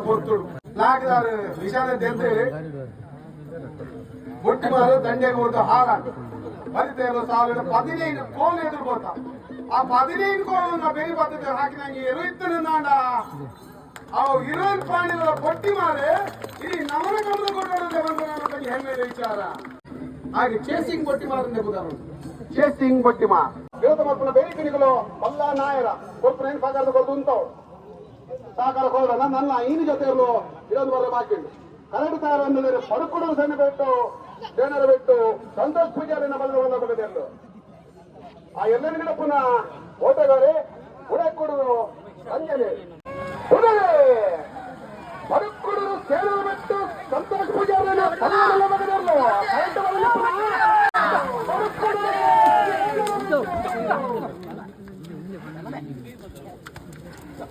ಕೂಡ లాగదారు విషయాన్ని తెలిసి ತೆಂದು ಬೊಟ್ಟಿ ಮಾರು ದಂಡೆಗೆ ಒಂದು మరి ಬರಿತೇರು ಸಾವಿರ పదిహేను ಕೋಲು ಎದುರು ఆ ಆ ಪದಿನೈದು ಕೋಲನ್ನ ಬೇರೆ పద్ధతి ಹಾಕಿ ఇరవై ನಾಡ. ಅವು ಇರೋನ್ ಪ್ರಾಣಿಗಳ ಬೊಟ್ಟಿ ಮಾರೆ ಇಲ್ಲಿ ನವನ ಕಮಲ ಕೊಟ್ಟೋಡದೆ ಬಂದು ನಾನು ಬಗ್ಗೆ ಹೆಮ್ಮೆಯ ವಿಚಾರ. ಹಾಗೆ ಚೇಸಿಂಗ್ ಬೊಟ್ಟಿ ಮಾರನ್ನೇ ಚೇಸಿಂಗ್ ಬೊಟ್ಟಿ ಮಾರ್. ದೇವತ ಮಕ್ಕಳ ಬೇರಿಕಣಿಗಳು ಬಲ್ಲ ನಾಯರ. ಕೊಟ್ಟು ಏನು ಸಾಕಾರದ ಕೊಟ್ಟು ಉಂಟವು ಸಾಕಾರ ಹೋದ ನನ್ನ ಈನ ಜೊತೆ ಇರಲು. ಬರ ಬಾಕಿ ಕರೆಂಟ್ ತಾರ ಅಂದರೆ ಪಡುಕೊಡಲು ಸಣ್ಣ ಬಿಟ್ಟು, ಜನರು ಬಿಟ್ಟು, ಸಂತೋಷ್ ಪೂಜಾರಿನ ಬಂದು ಬಂದೆಲ್ಲು ಆ ಎಲ್ಲರ ಗಿಡ ಪುನಃ ಓಟಗಾರೆ ಉಡಕೊಡುವುದು ಅಂಜನೆ ಉಡಲೆ ಪಡುಕೊಡಲು ಸೇರಲು ಬಿಟ್ಟು, ಸಂತೋಷ್ ಬಂದೆಲ್ಲು ಕರೆಂಟ್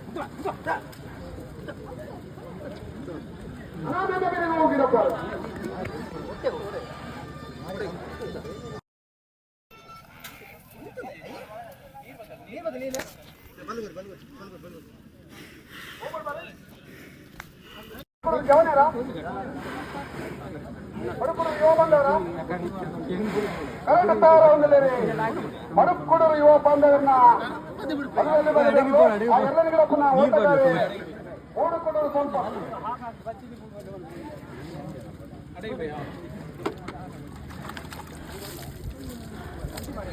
ಪುನಃ ಪಡುಕೊಡಲು ಆಮೇಲೆ ಬೇರೆ ಹೋಗಿರಪ್ಪ ಜವನೇರಾ ಪಡುಕುಡು ಯುವ ಬಂದವರ ಕರೆಂಟ್ ತಾರ ಒಂದಿಲ್ಲ ಪಡುಕುಡು ಯುವ ಬಂದವರನ್ನ ಎಲ್ಲರಿಗೂ ಪುನಃ ಓಟಗಾರೆ ಓಡಿಕೊಡೋದು ಸ್ವಲ್ಪ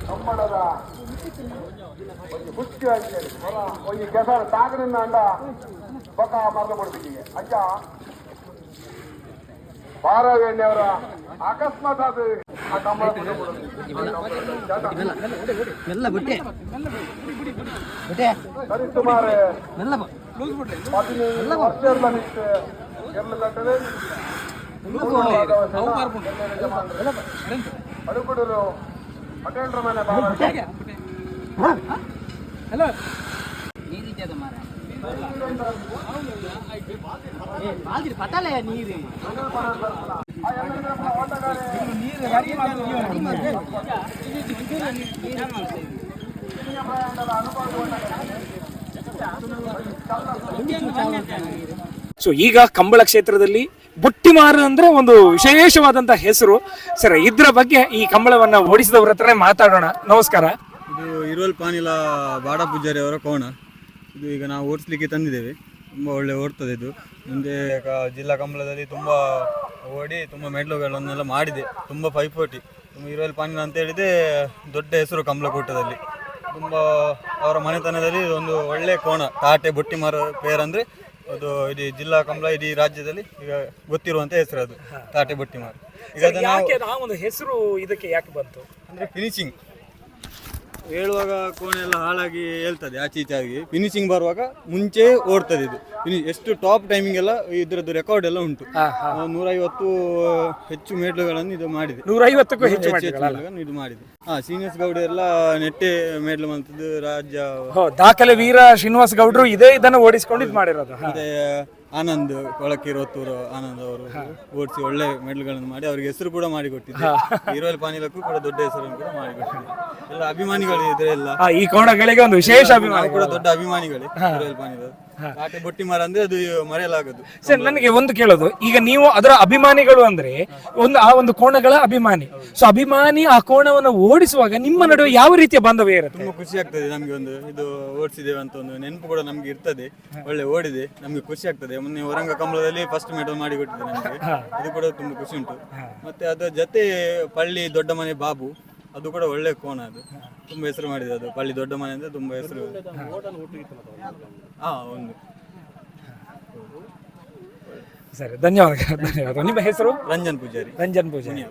ಕಂಬಳದ ಒಂದು ಹುಚ್ಚು ಅಂತೇಳಿ ಹೊಲ ಒಂದು ಕೆಸರು ತಾಗನಿಂದ ಅಂಡ ಪಕ್ಕ ಮರಳು ಕೊಡ್ತೀನಿ ಅಜ್ಜ ಬಾರವೇಣಿಯವರ ಅಕಸ್ಮಾತ್ ಅದು ಆ ಕಂಬಳ ಪುಣ್ಯ ಕೊಡೋದು. ಮೆಲ್ಲ ಬಿಟ್ಟೆ ಬಿಟ್ಟೆ ಸರಿ ಸುಮಾರು ಮೆಲ್ಲ ಬಾ. ಹದಿನೈದು ವರ್ಷದ ನಿಂತು ಎಲ್ಲ ಕಟ್ಟದೆ ಅಡುಕುಡರು ಪಟೇಲ್ರ ಮನೆ ಬಾಳ ನೀರಿದ್ದದ ಮಾರ ಏ, ಬಾಲ್ದಿರಿ ಪತಾಲೆ ನೀರು ಸೊ ಈಗ ಕಂಬಳ ಕ್ಷೇತ್ರದಲ್ಲಿ ಬುಟ್ಟಿಮಾರು ಅಂದ್ರೆ ಒಂದು ವಿಶೇಷವಾದಂತ ಹೆಸರು. ಸರ್, ಇದ್ರ ಬಗ್ಗೆ ಈ ಕಂಬಳವನ್ನ ಓಡಿಸಿದವ್ರ ಹತ್ರ ಮಾತಾಡೋಣ. ನಮಸ್ಕಾರ. ಇದು ಇರುವಲ್ ಪಾನಿಲ ಬಾಡ ಪೂಜಾರಿ ಅವರ ಕೋಣ. ಇದು ಈಗ ನಾವು ಓಡಿಸ್ಲಿಕ್ಕೆ ತಂದಿದ್ದೇವೆ. ತುಂಬ ಒಳ್ಳೆ ಓಡ್ತದೆ ಇದು. ಮುಂದೆ ಜಿಲ್ಲಾ ಕಂಬಳದಲ್ಲಿ ತುಂಬ ಓಡಿ ತುಂಬ ಮೆಡ್ಲುಗಳನ್ನೆಲ್ಲ ಮಾಡಿದೆ. ತುಂಬ ಪೈಪೋಟಿ. ತುಂಬ ಇರುವಲ್ಲಿ ಪಾನಿನ ಅಂತ ಹೇಳಿದೆ ದೊಡ್ಡ ಹೆಸರು ಕಂಬಳಕೂಟದಲ್ಲಿ ತುಂಬ ಅವರ ಮನೆತನದಲ್ಲಿ ಒಂದು ಒಳ್ಳೆ ಕೋಣ. ತಾಟೆ ಬುಟ್ಟಿ ಮರ ಅಂದರೆ ಅದು ಇಡೀ ಜಿಲ್ಲಾ ಕಂಬಳ ಇಡೀ ರಾಜ್ಯದಲ್ಲಿ ಈಗ ಗೊತ್ತಿರುವಂಥ ಹೆಸರು ಅದು. ತಾಟೆ ಮರ. ಈಗ ಅದನ್ನು ಒಂದು ಹೆಸರು ಇದಕ್ಕೆ ಯಾಕೆ ಬಂತು? ಅಂದರೆ ಫಿನಿಶಿಂಗ್ ಹೇಳುವಾಗ ಕೋಣೆ ಎಲ್ಲ ಹಾಳಾಗಿ ಹೇಳ್ತದೆ ಆಚೆ ಈಚೆ ಆಗಿ ಫಿನಿಶಿಂಗ್ ಬರುವಾಗ ಮುಂಚೆ ಓಡ್ತದೆ ಇದು. ಎಷ್ಟು ಟಾಪ್ ಟೈಮಿಂಗ್ ಎಲ್ಲ ಇದ್ರದ್ದು ರೆಕಾರ್ಡ್ ಎಲ್ಲ ಉಂಟು. ನೂರೈವತ್ತು ಹೆಚ್ಚು ಮೇಡ್ಲುಗಳನ್ನು ಇದು ಮಾಡಿದೆ. ನೂರೈವತ್ತಕ್ಕೂ ಹೆಚ್ಚು ಹೆಚ್ಚು ಮಾಡಿದ್ರಲ್ಲ? ಇದು ಮಾಡಿದೆ. ಹಾ ಸೀನಿಯರ್ಸ್ ಗೌಡ ಎಲ್ಲ ನೆಟ್ಟೆ ಮೇಡಲ್ ಬಂತದ್ದು ರಾಜ್ಯ ಹೋ ದಾಖಲೆ ವೀರ ಶ್ರೀನಿವಾಸ ಗೌಡ್ರು ಇದೇ ಇದನ್ನ ಓಡಿಸ್ಕೊಂಡು ಇದು ಮಾಡಿರೋದು ಹಾ. ಮತ್ತೆ ಆನಂದ್ ಕೊಳಕಿ ರೋತೂರು ಆನಂದ್ ಅವರು ಓಡಿಸಿ ಒಳ್ಳೆ ಮೆಡಲ್ಗಳನ್ನು ಮಾಡಿ ಅವ್ರಿಗೆ ಹೆಸರು ಕೂಡ ಮಾಡಿಕೊಟ್ಟಿದ್ದೆ. ಹೀರೋಲ್ ಪಾನಿಲಕ್ಕೂ ಕೂಡ ದೊಡ್ಡ ಹೆಸರನ್ನು ಕೂಡ ಮಾಡಿಕೊಟ್ಟಿದ್ದೆ. ಎಲ್ಲ ಅಭಿಮಾನಿಗಳು ಇದ್ರೆ ಎಲ್ಲ. ಈ ಕೋಣಗಳಿಗೆ ಒಂದು ವಿಶೇಷ ಅಭಿಮಾನಿ ನಾವು ಕೂಡ ದೊಡ್ಡ ಅಭಿಮಾನಿಗಳೇ ಹೀರೋಲ್ ಪಾನಿಲ ಬೊಟ್ಟಿ ಮರ ಅಂದ್ರೆ ಅದು ಮರೆಯಲಾಗದು. ಸರ್ ನನಗೆ ಒಂದು ಕೇಳೋದು. ಈಗ ನೀವು ಅದರ ಅಭಿಮಾನಿಗಳು ಅಂದ್ರೆ ಒಂದು ಆ ಒಂದು ಕೋಣಗಳ ಅಭಿಮಾನಿ. ಸೊ ಅಭಿಮಾನಿ ಆ ಕೋಣವನ್ನು ಓಡಿಸುವಾಗ ನಿಮ್ಮ ನಡುವೆ ಯಾವ ರೀತಿಯ ಬಾಂಧವ್ಯ ಇರುತ್ತೆ? ತುಂಬಾ ಖುಷಿ ಆಗ್ತದೆ ನಮ್ಗೆ ಒಂದು ಇದು ಓಡಿಸಿದ್ದೇವೆ ಅಂತ ಒಂದು ನೆನಪು ಕೂಡ ನಮ್ಗೆ ಇರ್ತದೆ. ಒಳ್ಳೆ ಓಡಿದೆ ನಮ್ಗೆ ಖುಷಿ ಆಗ್ತದೆ. ಮೊನ್ನೆ ಹೊರಂಗ ಕಂಬಳದಲ್ಲಿ ಫಸ್ಟ್ ಮೆಡಲ್ ಮಾಡಿ ಕೊಟ್ಟಿದೆ ನಮಗೆ ಅದು ಕೂಡ ತುಂಬಾ ಖುಷಿ ಉಂಟು. ಮತ್ತೆ ಅದರ ಜೊತೆ ಪಳ್ಳಿ ದೊಡ್ಡ ಮನೆ ಬಾಬು. ಅದು ಕೂಡ ಒಳ್ಳೆ ಕೋಣ ಅದು. ತುಂಬಾ ಹೆಸರು ಮಾಡಿದೆ ಅದು. ಪಳ್ಳಿ ದೊಡ್ಡ ಮನೆ ಅಂದ್ರೆ ತುಂಬಾ ಹೆಸರು. ಹಾ ಒಂದು. ಸರಿ ಧನ್ಯವಾದ ಧನ್ಯವಾದ ನಿಮ್ಮ ಹೆಸರು? ರಂಜನ್ ಪೂಜಾರಿ. ರಂಜನ್ ಪೂಜಾರಿ.